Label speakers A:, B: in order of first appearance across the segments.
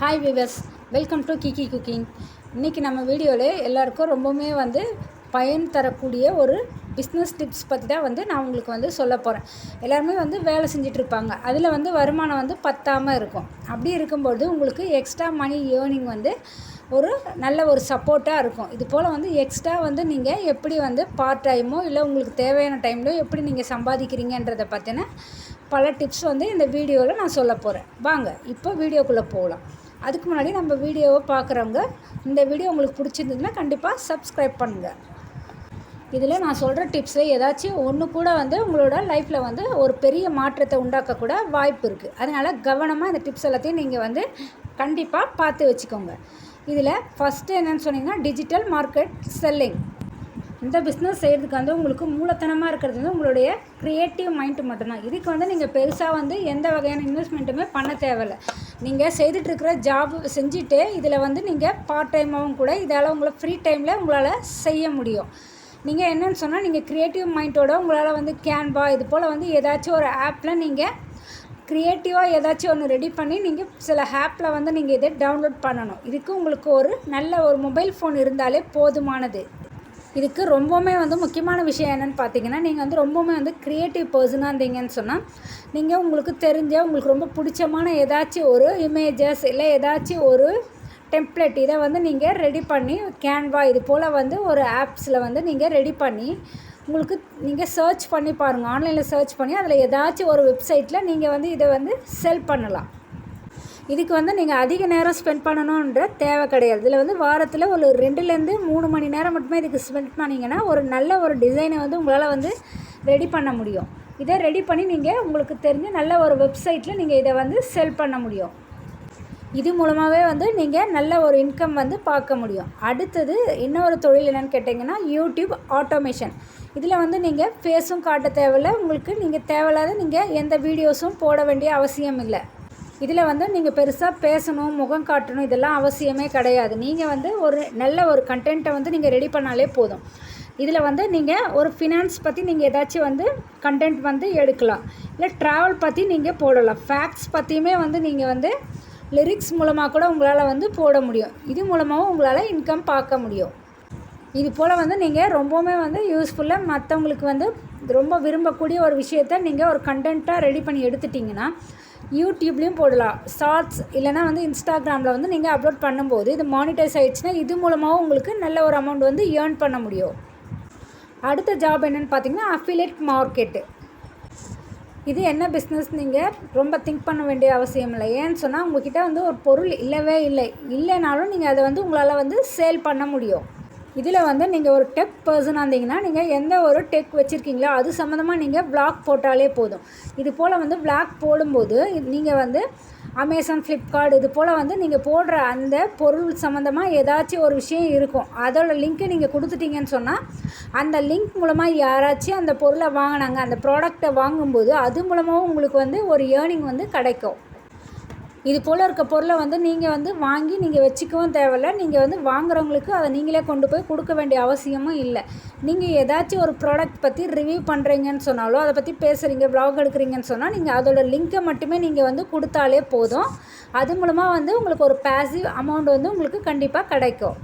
A: Hi viewers welcome to Kiki cooking இன்றைக்கி நம்ம வீடியோவில் எல்லாருக்கும் ரொம்பவுமே வந்து பயன் தரக்கூடிய ஒரு பிஸ்னஸ் டிப்ஸ் பற்றி தான் வந்து நான் உங்களுக்கு வந்து சொல்ல போகிறேன் எல்லாருமே வந்து வேலை செஞ்சிட்ருப்பாங்க அதில் வந்து வருமானம் வந்து பத்தாமல் இருக்கும். அப்படி இருக்கும்போது உங்களுக்கு எக்ஸ்ட்ரா மணி ஏர்னிங் வந்து ஒரு நல்ல ஒரு சப்போர்ட்டாக இருக்கும். இது போல் வந்து எக்ஸ்ட்ரா வந்து நீங்கள் எப்படி வந்து பார்ட் டைமோ இல்லை உங்களுக்கு தேவையான டைம்லோ எப்படி நீங்கள் சம்பாதிக்கிறீங்கன்றதை பற்றின பல டிப்ஸ் வந்து இந்த வீடியோவில் நான் சொல்ல போகிறேன் வாங்க இப்போ வீடியோக்குள்ளே போகலாம். அதுக்கு முன்னாடி நம்ம வீடியோவை பார்க்குறவங்க இந்த வீடியோ உங்களுக்கு பிடிச்சிருந்ததுன்னா கண்டிப்பாக சப்ஸ்கிரைப் பண்ணுங்கள் இதில் நான் சொல்கிற டிப்ஸில் ஏதாச்சும் ஒன்று கூட வந்து உங்களோட லைஃப்பில் வந்து ஒரு பெரிய மாற்றத்தை உண்டாக்கக்கூட வாய்ப்பு இருக்குது அதனால் கவனமாக இந்த டிப்ஸ் எல்லாத்தையும் நீங்கள் வந்து கண்டிப்பாக பார்த்து வச்சுக்கோங்க. இதில் ஃபஸ்ட்டு என்னென்னு சொன்னீங்கன்னா டிஜிட்டல் மார்க்கெட் செல்லிங் இந்த பிஸ்னஸ் செய்கிறதுக்கு வந்து உங்களுக்கு மூலத்தனமாக இருக்கிறது வந்து உங்களுடைய க்ரியேட்டிவ் மைண்டு மட்டும்தான். இதுக்கு வந்து நீங்கள் பெருசாக வந்து எந்த வகையான இன்வெஸ்ட்மெண்ட்டுமே பண்ண தேவையில்ல. நீங்கள் செய்துட்ருக்கிற ஜாப் செஞ்சுட்டு இதில் வந்து நீங்கள் பார்ட் டைமாகவும் கூட இதால் உங்களை ஃப்ரீ டைமில் உங்களால் செய்ய முடியும். நீங்கள் என்னென்னு சொன்னால் நீங்கள் க்ரியேட்டிவ் மைண்டோட உங்களால் வந்து கேன்வா இது போல் வந்து ஏதாச்சும் ஒரு ஆப்பில் நீங்கள் க்ரியேட்டிவாக ஏதாச்சும் ஒன்று ரெடி பண்ணி நீங்கள் சில ஆப்பில் வந்து நீங்கள் இதை டவுன்லோட் பண்ணணும். இதுக்கு உங்களுக்கு ஒரு நல்ல ஒரு மொபைல் ஃபோன் இருந்தாலே போதுமானது. இதுக்கு ரொம்பவுமே வந்து முக்கியமான விஷயம் என்னென்னு பார்த்தீங்கன்னா நீங்கள் வந்து ரொம்பவுமே வந்து க்ரியேட்டிவ் பர்சனாக இருந்தீங்கன்னு சொன்னால் நீங்கள் உங்களுக்கு தெரிஞ்ச உங்களுக்கு ரொம்ப பிடிச்சமான ஏதாச்சும் ஒரு இமேஜஸ் இல்லை ஏதாச்சும் ஒரு டெம்ப்ளெட் இதை வந்து நீங்கள் ரெடி பண்ணி கேன்வா இது போல் வந்து ஒரு ஆப்ஸில் வந்து நீங்கள் ரெடி பண்ணி உங்களுக்கு நீங்கள் சர்ச் பண்ணி பாருங்கள் ஆன்லைனில் சர்ச் பண்ணி அதில் ஏதாச்சும் ஒரு வெப்சைட்டில் நீங்கள் வந்து இதை வந்து செல் பண்ணலாம். இதுக்கு வந்து நீங்கள் அதிக நேரம் ஸ்பெண்ட் பண்ணணுன்ற தேவை கிடையாது. இதில் வந்து வாரத்தில் ஒரு ரெண்டுலேருந்து மூணு மணி நேரம் மட்டுமே இதுக்கு ஸ்பெண்ட் பண்ணிங்கன்னா ஒரு நல்ல ஒரு டிசைனை வந்து உங்களால் வந்து ரெடி பண்ண முடியும். இதை ரெடி பண்ணி நீங்கள் உங்களுக்கு தெரிஞ்ச நல்ல ஒரு வெப்சைட்டில் நீங்கள் இதை வந்து செல் பண்ண முடியும். இது மூலமாகவே வந்து நீங்கள் நல்ல ஒரு இன்கம் வந்து பார்க்க முடியும். அடுத்தது இன்னொரு தொழில் என்னென்னு கேட்டிங்கன்னா யூடியூப் ஆட்டோமேஷன் இதில் வந்து நீங்கள் ஃபேஸும் காட்ட தேவையில்ல. உங்களுக்கு நீங்கள் தேவையில்லாத நீங்கள் எந்த வீடியோஸும் போட வேண்டிய அவசியம் இல்லை. இதில் வந்து நீங்கள் பெருசாக பேசணும் முகம் காட்டணும் இதெல்லாம் அவசியமே கிடையாது. நீங்கள் வந்து ஒரு நல்ல ஒரு கண்டென்ட்டை வந்து நீங்கள் ரெடி பண்ணாலே போதும். இதில் வந்து நீங்கள் ஒரு ஃபினான்ஸ் பற்றி நீங்கள் ஏதாச்சும் வந்து கண்டென்ட் வந்து எடுக்கலாம். இல்லை ட்ராவல் பற்றி நீங்கள் போடலாம். ஃபேக்ட்ஸ் பற்றியுமே வந்து நீங்கள் வந்து லிரிக்ஸ் மூலமாக கூட உங்களால் வந்து போட முடியும். இது மூலமாகவும் உங்களால் இன்கம் பார்க்க முடியும். இது போல் வந்து நீங்கள் ரொம்பவுமே வந்து யூஸ்ஃபுல்லாக மற்றவங்களுக்கு வந்து ரொம்ப விரும்பக்கூடிய ஒரு விஷயத்த நீங்கள் ஒரு கண்டென்ட்டாக ரெடி பண்ணி எடுத்துட்டிங்கன்னா யூடியூப்லேயும் போடலாம். ஷார்ட்ஸ் இல்லைனா வந்து இன்ஸ்டாகிராமில் வந்து நீங்கள் அப்லோட் பண்ணும்போது இது மானிட்டைஸ் ஆகிடுச்சுன்னா இது மூலமாகவும் உங்களுக்கு நல்ல ஒரு அமௌண்ட் வந்து ஏர்ன் பண்ண முடியும். அடுத்த ஜாப் என்னென்னு பார்த்தீங்கன்னா அஃபிலேட் மார்க்கெட்டு இது என்ன பிஸ்னஸ் நீங்கள் ரொம்ப திங்க் பண்ண வேண்டிய அவசியம் இல்லை. ஏன்னு சொன்னால் உங்ககிட்ட வந்து ஒரு பொருள் இல்லவே இல்லை. இல்லைனாலும் நீங்கள் அதை வந்து உங்களால் வந்து சேல் பண்ண முடியும். இதில் வந்து நீங்கள் ஒரு டெக் பர்சனாக இருந்தீங்கன்னா நீங்கள் எந்த ஒரு டெக் வச்சுருக்கீங்களோ அது சம்மந்தமாக நீங்கள் பிளாக் போட்டாலே போதும். இது போல் வந்து பிளாக் போடும்போது நீங்கள் வந்து அமேசான் ஃப்ளிப்கார்ட் இது போல் வந்து நீங்கள் போடுற அந்த பொருள் சம்மந்தமாக ஏதாச்சும் ஒரு விஷயம் இருக்கும். அதோட லிங்க்கை நீங்கள் கொடுத்துட்டீங்கன்னு சொன்னால் அந்த லிங்க் மூலமாக யாராச்சும் அந்த பொருளை வாங்கினாங்க அந்த ப்ராடக்டை வாங்கும்போது அது மூலமாகவும் உங்களுக்கு வந்து ஒரு ஏர்னிங் வந்து கிடைக்கும். இது போல் இருக்க பொருளை வந்து நீங்கள் வந்து வாங்கி நீங்கள் வச்சுக்கவும் தேவையில்ல. நீங்கள் வந்து வாங்குறவங்களுக்கு அதை நீங்களே கொண்டு போய் கொடுக்க வேண்டிய அவசியமும் இல்லை. நீங்கள் ஏதாச்சும் ஒரு ப்ராடக்ட் பற்றி ரிவ்யூ பண்ணுறீங்கன்னு சொன்னாலோ அதை பற்றி பேசுகிறீங்க ப்ளாக் எடுக்கிறீங்கன்னு சொன்னால் நீங்கள் அதோட லிங்க்கை மட்டுமே நீங்கள் வந்து கொடுத்தாலே போதும். அது மூலமாக வந்து உங்களுக்கு ஒரு பேசிவ் அமௌண்ட் வந்து உங்களுக்கு கண்டிப்பாக கிடைக்கும்.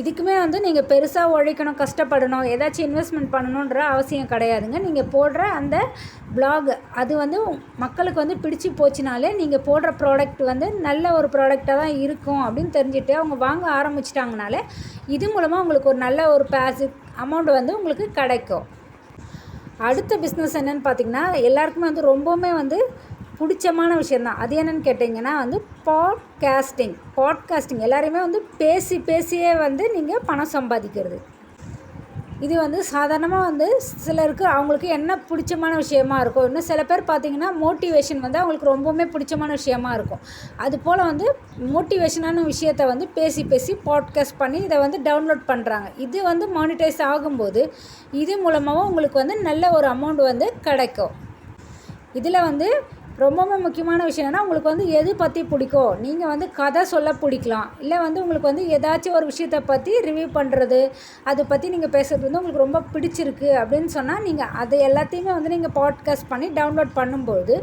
A: இதுக்குமே வந்து நீங்கள் பெருசாக உழைக்கணும் கஷ்டப்படணும் ஏதாச்சும் இன்வெஸ்ட்மெண்ட் பண்ணணுன்ற அவசியம் கிடையாதுங்க. நீங்கள் போடுற அந்த பிளாக் அது வந்து மக்களுக்கு வந்து பிடிச்சி போச்சுனாலே நீங்கள் போடுற ப்ராடக்ட் வந்து நல்ல ஒரு ப்ராடக்டாக தான் இருக்கும் அப்படின்னு தெரிஞ்சுட்டு அவங்க வாங்க ஆரம்பிச்சிட்டாங்கனாலே இது மூலமாக உங்களுக்கு ஒரு நல்ல ஒரு பேசிவ் அமௌண்ட் வந்து உங்களுக்கு கிடைக்கும். அடுத்த பிஸ்னஸ் என்னென்னு பார்த்தீங்கன்னா எல்லாருக்குமே வந்து ரொம்பவுமே வந்து பிடிச்சமான விஷயந்தான் அது என்னென்னு கேட்டிங்கன்னா வந்து பாட்காஸ்டிங் பாட்காஸ்டிங் எல்லாரையுமே வந்து பேசி பேசியே வந்து நீங்கள் பணம் சம்பாதிக்கிறது. இது வந்து சாதாரணமாக வந்து சிலருக்கு அவங்களுக்கு என்ன பிடிச்சமான விஷயமா இருக்கும் இன்னும் சில பேர் பார்த்திங்கன்னா மோட்டிவேஷன் வந்து அவங்களுக்கு ரொம்பவுமே பிடிச்சமான விஷயமா இருக்கும். அது போல் வந்து மோட்டிவேஷனான விஷயத்த வந்து பேசி பேசி பாட்காஸ்ட் பண்ணி இதை வந்து டவுன்லோட் பண்ணுறாங்க இது வந்து மானிட்டைஸ் ஆகும்போது இது மூலமாகவும் உங்களுக்கு வந்து நல்ல ஒரு அமௌண்ட் வந்து கிடைக்கும். இதில் வந்து ரொம்பவுமே முக்கியமான விஷயம் என்னென்னா உங்களுக்கு வந்து எது பற்றி பிடிக்கும்? நீங்கள் வந்து கதை சொல்ல பிடிக்கலாம். இல்லை வந்து உங்களுக்கு வந்து ஏதாச்சும் ஒரு விஷயத்தை பற்றி ரிவ்யூ பண்ணுறது அதை பற்றி நீங்கள் பேசுகிறது வந்து உங்களுக்கு ரொம்ப பிடிச்சிருக்கு அப்படின்னு சொன்னால் நீங்கள் அதை எல்லாத்தையுமே வந்து நீங்கள் பாட்காஸ்ட் பண்ணி டவுன்லோட் பண்ணும்போது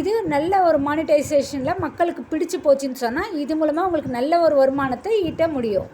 A: இது நல்ல ஒரு மானிட்டைசேஷனில் மக்களுக்கு பிடிச்சி போச்சுன்னு சொன்னால் இது மூலமாக உங்களுக்கு நல்ல ஒரு வருமானத்தை ஈட்ட முடியும்.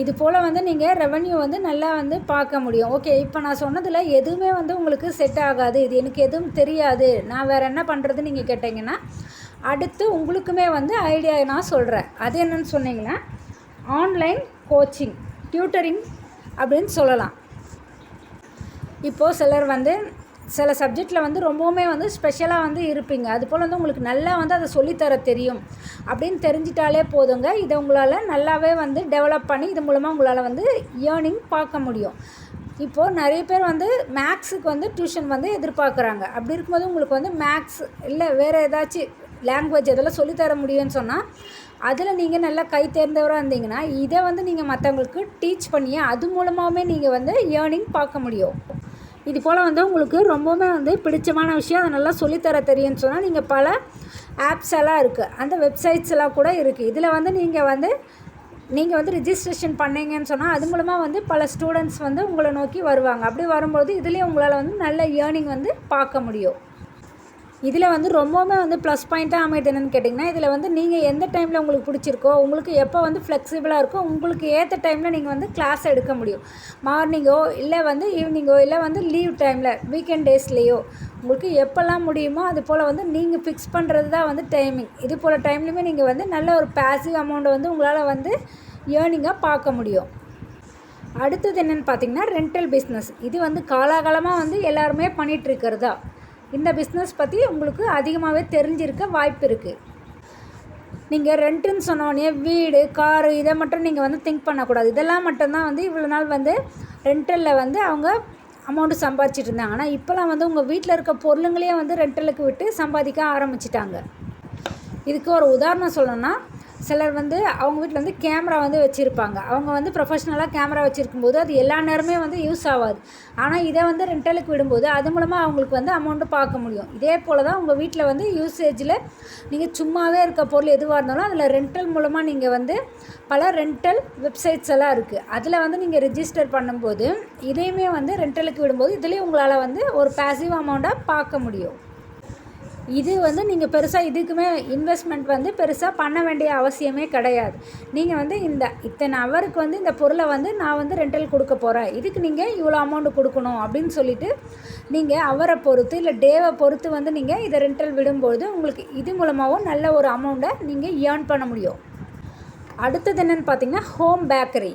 A: இது போல் வந்து நீங்கள் ரெவன்யூ வந்து நல்லா வந்து பார்க்க முடியும். ஓகே இப்போ நான் சொன்னதில் எதுவுமே வந்து உங்களுக்கு செட் ஆகாது. இது எனக்கு எதுவும் தெரியாது. நான் வேறு என்ன பண்ணுறது நீங்கள் கேட்டிங்கன்னா அடுத்து உங்களுக்குமே வந்து ஐடியா நான் சொல்கிறேன் அது என்னன்னு சொன்னீங்கன்னா ஆன்லைன் கோச்சிங் டியூட்டரிங் அப்படின்னு சொல்லலாம். இப்போது சிலர் வந்து சில சப்ஜெக்டில் வந்து ரொம்பவுமே வந்து ஸ்பெஷலாக வந்து இருப்பீங்க. அது போல் வந்து உங்களுக்கு நல்லா வந்து அதை சொல்லித்தர தெரியும். அப்படின்னு தெரிஞ்சிட்டாலே போதுங்க. இதை உங்களால் நல்லாவே வந்து டெவலப் பண்ணி இது மூலமாக உங்களால் வந்து ஏர்னிங் பார்க்க முடியும். இப்போது நிறைய பேர் வந்து மேக்ஸுக்கு வந்து டியூஷன் வந்து எதிர்பார்க்குறாங்க. அப்படி இருக்கும்போது உங்களுக்கு வந்து மேக்ஸ் இல்லை வேறு ஏதாச்சும் லாங்குவேஜ் இதெல்லாம் சொல்லித்தர முடியும்னு சொன்னால் அதில் நீங்கள் நல்லா கை தேர்ந்தவராக இருந்தீங்கன்னா இதை வந்து நீங்கள் மற்றவங்களுக்கு டீச் பண்ணி அது மூலமாகவே நீங்கள் வந்து ஏர்னிங் பார்க்க முடியும். இது போல் வந்து உங்களுக்கு ரொம்பவுமே வந்து பிடிச்சமான விஷயம். அதை நல்லா சொல்லித்தர தெரியும்னு சொன்னால் நீங்கள் பல ஆப்ஸ் எல்லாம் இருக்குது அந்த வெப்சைட்ஸ் எல்லாம் கூட இருக்குது இதில் வந்து நீங்கள் வந்து நீங்கள் வந்து ரிஜிஸ்ட்ரேஷன் பண்ணீங்கன்னு சொன்னால் அது மூலமாக வந்து பல ஸ்டூடெண்ட்ஸ் வந்து உங்களை நோக்கி வருவாங்க. அப்படி வரும்போது இதுலேயும் உங்களால் வந்து நல்ல ஏர்னிங் வந்து பார்க்க முடியும். இதில் வந்து ரொம்பவுமே வந்து ப்ளஸ் பாயிண்ட்டாக அமையுது என்னென்னு கேட்டிங்கன்னா இதில் வந்து நீங்கள் எந்த டைமில் உங்களுக்கு பிடிச்சிருக்கோ உங்களுக்கு எப்போ வந்து ஃப்ளெக்சிபிளாக இருக்கோ உங்களுக்கு ஏற்ற டைமில் நீங்கள் வந்து கிளாஸ் எடுக்க முடியும். மார்னிங்கோ இல்லை வந்து ஈவினிங்கோ இல்லை வந்து லீவ் டைமில் வீக்கெண்ட் டேஸ்லேயோ உங்களுக்கு எப்போல்லாம் முடியுமோ அது போல் வந்து நீங்கள் ஃபிக்ஸ் பண்ணுறது தான் வந்து டைமிங் இது போல் டைம்லையுமே நீங்கள் வந்து நல்ல ஒரு பேசிவ் அமௌண்ட்டை வந்து உங்களால் வந்து ஏர்னிங்காக பார்க்க முடியும். அடுத்தது என்னென்னு பார்த்தீங்கன்னா ரெண்டல் பிஸ்னஸ் இது வந்து காலாகாலமாக வந்து எல்லாருமே பண்ணிகிட்ருக்கிறதா இந்த பிஸ்னஸ் பற்றி உங்களுக்கு அதிகமாகவே தெரிஞ்சிருக்க வாய்ப்பு இருக்குது நீங்கள் ரெண்ட்டுன்னு சொன்னோடனே வீடு காரு இதை மட்டும் நீங்கள் வந்து திங்க் பண்ணக்கூடாது. இதெல்லாம் மட்டும்தான் வந்து இவ்வளோ நாள் வந்து ரெண்டலில் வந்து அவங்க அமௌண்ட்டு சம்பாதிச்சிட்டு இருந்தாங்க. ஆனால் இப்போலாம் வந்து உங்கள் வீட்டில் இருக்க பொருளுங்களையே வந்து ரெண்டலுக்கு விட்டு சம்பாதிக்க ஆரம்பிச்சிட்டாங்க. இதுக்கு ஒரு உதாரணம் சொல்லணும்னா சிலர் வந்து அவங்க வீட்டில் வந்து கேமரா வந்து வச்சுருப்பாங்க. அவங்க வந்து ப்ரொஃபஷ்னலாக கேமரா வச்சுருக்கும்போது அது எல்லா நேரமே வந்து யூஸ் ஆகாது. ஆனால் இதை வந்து ரெண்டலுக்கு விடும்போது அது மூலமாக அவங்களுக்கு வந்து அமௌண்ட்டு பார்க்க முடியும். இதே போல் தான் உங்கள் வீட்டில் வந்து யூசேஜில் நீங்கள் சும்மாவே இருக்க பொருள் எதுவாக இருந்தாலும் அதில் ரெண்டல் மூலமாக நீங்கள் வந்து பல ரெண்டல் வெப்சைட்ஸ் எல்லாம் இருக்குது அதில் வந்து நீங்கள் ரிஜிஸ்டர் பண்ணும்போது இதையுமே வந்து ரெண்டலுக்கு விடும்போது இதுலேயும் உங்களால் வந்து ஒரு பேசிவ் அமௌண்ட்டாக பார்க்க முடியும். இது வந்து நீங்கள் பெருசாக இதுக்குமே இன்வெஸ்ட்மெண்ட் வந்து பெருசாக பண்ண வேண்டிய அவசியமே கிடையாது. நீங்கள் வந்து இந்த இத்தனை அவருக்கு வந்து இந்த பொருளை வந்து நான் வந்து ரெண்டல் கொடுக்க போகிறேன் இதுக்கு நீங்கள் இவ்வளோ அமௌண்ட்டு கொடுக்கணும் அப்படின்னு சொல்லிவிட்டு நீங்கள் அவரை பொறுத்து இல்லை டேவை பொறுத்து வந்து நீங்கள் இதை ரெண்டல் விடும்பொழுது உங்களுக்கு இது மூலமாகவும் நல்ல ஒரு அமௌண்ட்டை நீங்கள் ஏர்ன் பண்ண முடியும். அடுத்தது என்னென்னு பார்த்தீங்கன்னா ஹோம் பேக்கரி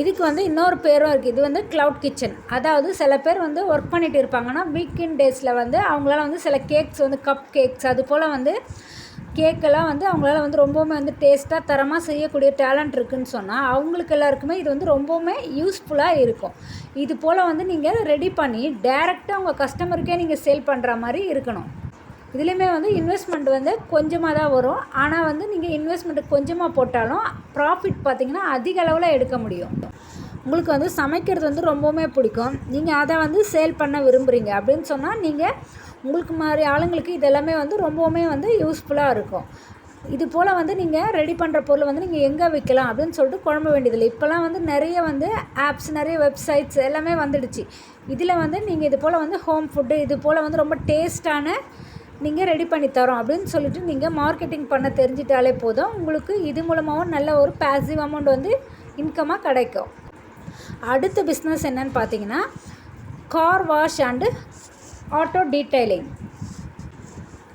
A: இதுக்கு வந்து இன்னொரு பேரும் இருக்குது இது வந்து க்ளவுட் கிச்சன் அதாவது சில பேர் வந்து ஒர்க் பண்ணிகிட்டு இருப்பாங்கன்னா வீக்கெண்ட் டேஸில் வந்து அவங்களால வந்து சில கேக்ஸ் வந்து கப் கேக்ஸ் அது போல் வந்து கேக்கெல்லாம் வந்து அவங்களால வந்து ரொம்பவுமே வந்து டேஸ்ட்டாக தரமாக செய்யக்கூடிய டேலண்ட் இருக்குதுன்னு சொன்னால் அவங்களுக்கு எல்லாருக்குமே இது வந்து ரொம்பவுமே யூஸ்ஃபுல்லாக இருக்கும். இது போல் வந்து நீங்கள் ரெடி பண்ணி டேரெக்டாக உங்கள் கஸ்டமருக்கே நீங்கள் சேல் பண்ணுற மாதிரி இருக்கணும். இதுலேயுமே வந்து இன்வெஸ்ட்மெண்ட் வந்து கொஞ்சமாக தான் வரும். ஆனால் வந்து நீங்கள் இன்வெஸ்ட்மெண்ட் கொஞ்சமாக போட்டாலும் ப்ராஃபிட் பார்த்திங்கன்னா அதிக அளவில் எடுக்க முடியும். உங்களுக்கு வந்து சமைக்கிறது வந்து ரொம்பவுமே பிடிக்கும். நீங்கள் அதை வந்து சேல் பண்ண விரும்புகிறீங்க அப்படின்னு சொன்னால் நீங்கள் உங்களுக்கு மாதிரி ஆளுங்களுக்கு இதெல்லாமே வந்து ரொம்பவுமே வந்து யூஸ்ஃபுல்லாக இருக்கும். இது போல் வந்து நீங்கள் ரெடி பண்ணுற பொருளை வந்து நீங்கள் எங்கே விற்கலாம் அப்படின்னு சொல்லிட்டு குழம்ப வேண்டியதில்லை. இப்போல்லாம் வந்து நிறைய வந்து ஆப்ஸ் நிறைய வெப்சைட்ஸ் எல்லாமே வந்துடுச்சு. இதில் வந்து நீங்கள் இது போல் வந்து ஹோம் ஃபுட்டு இது போல் வந்து ரொம்ப டேஸ்ட்டான நீங்கள் ரெடி பண்ணி தரோம் அப்படின்னு சொல்லிட்டு நீங்கள் மார்க்கெட்டிங் பண்ண தெரிஞ்சிட்டாலே போதும். உங்களுக்கு இது மூலமாகவும் நல்ல ஒரு பேசிவ் அமௌண்ட் வந்து இன்கமாக கிடைக்கும். அடுத்த பிஸ்னஸ் என்னன்னு பார்த்தீங்கன்னா car wash and auto detailing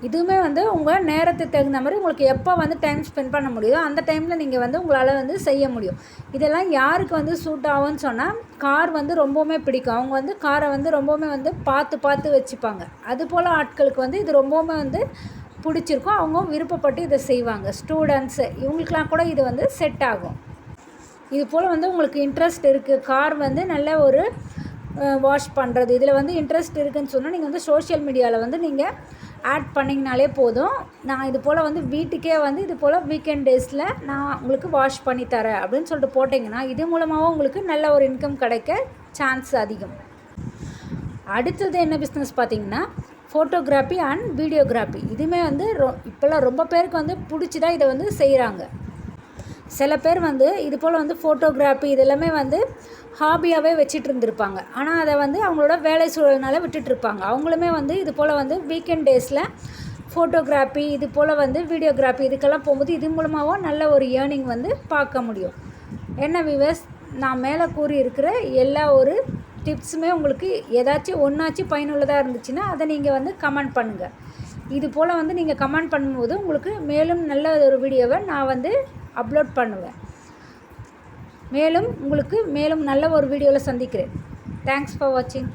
A: இதுவுமே வந்து உங்கள் நேரத்துக்கு தகுந்த மாதிரி உங்களுக்கு எப்போ வந்து டைம் ஸ்பெண்ட் பண்ண முடியுதோ அந்த டைமில் நீங்கள் வந்து உங்களால் வந்து செய்ய முடியும். இதெல்லாம் யாருக்கு வந்து சூட் ஆகும்னு சொன்னால் கார் வந்து ரொம்பவுமே பிடிக்கும். அவங்க வந்து காரை வந்து ரொம்பவுமே வந்து பார்த்து பார்த்து வச்சுப்பாங்க. அது போல் ஆட்களுக்கு வந்து இது ரொம்பவுமே வந்து பிடிச்சிருக்கும். அவங்க விருப்பப்பட்டு இதை செய்வாங்க. ஸ்டூடெண்ட்ஸு இவங்களுக்கெலாம் கூட இது வந்து செட் ஆகும். இது போல் வந்து உங்களுக்கு இன்ட்ரெஸ்ட் இருக்குது கார் வந்து நல்ல ஒரு வாஷ் பண்ணுறது இதில் வந்து இன்ட்ரெஸ்ட் இருக்குதுன்னு சொன்னால் நீங்கள் வந்து சோஷியல் மீடியாவில் வந்து நீங்கள் ஆட் பண்ணிங்கனாலே போதும். நான் இது போல் வந்து வீட்டுக்கே வந்து இது போல் வீக்கெண்ட் டேஸில் நான் உங்களுக்கு வாஷ் பண்ணி தரேன் அப்படின்னு சொல்லிட்டு போட்டிங்கன்னா இது மூலமாகவும் உங்களுக்கு நல்ல ஒரு இன்கம் கிடைக்க சான்ஸ் அதிகம். அடுத்தது என்ன பிஸ்னஸ் பார்த்தீங்கன்னா ஃபோட்டோகிராஃபி அண்ட் வீடியோகிராஃபி இதுவுமே வந்து ரொ இப்போல்லாம் ரொம்ப பேருக்கு வந்து பிடிச்சி தான் இதை வந்து செய்கிறாங்க சில பேர் வந்து இது போல் வந்து ஃபோட்டோகிராஃபி இதெல்லாமே வந்து ஹாபியாகவே வச்சுட்டு இருந்திருப்பாங்க ஆனால் அதை வந்து அவங்களோட வேலை சூழல்னால விட்டுட்டு இருப்பாங்க அவங்களுமே வந்து இது போல் வந்து வீக்கெண்ட் டேஸில் ஃபோட்டோகிராஃபி இது போல் வந்து வீடியோகிராஃபி இதுக்கெல்லாம் போகும்போது இது மூலமாகவும் நல்ல ஒரு ஏர்னிங் வந்து பார்க்க முடியும். என்ன விவஸ் நான் மேலே கூறியிருக்கிற எல்லா ஒரு டிப்ஸுமே உங்களுக்கு ஏதாச்சும் ஒன்றாச்சும் பயனுள்ளதாக இருந்துச்சுன்னா அதை நீங்கள் வந்து கமெண்ட் பண்ணுங்கள் இது போல் வந்து நீங்கள் கமெண்ட் பண்ணும்போது உங்களுக்கு மேலும் நல்ல ஒரு வீடியோவை நான் வந்து அப்லோட் பண்ணுவேன். மேலும் உங்களுக்கு மேலும் நல்ல ஒரு வீடியோவில் சந்திக்கிறேன். தேங்க்ஸ் ஃபார் வாட்சிங்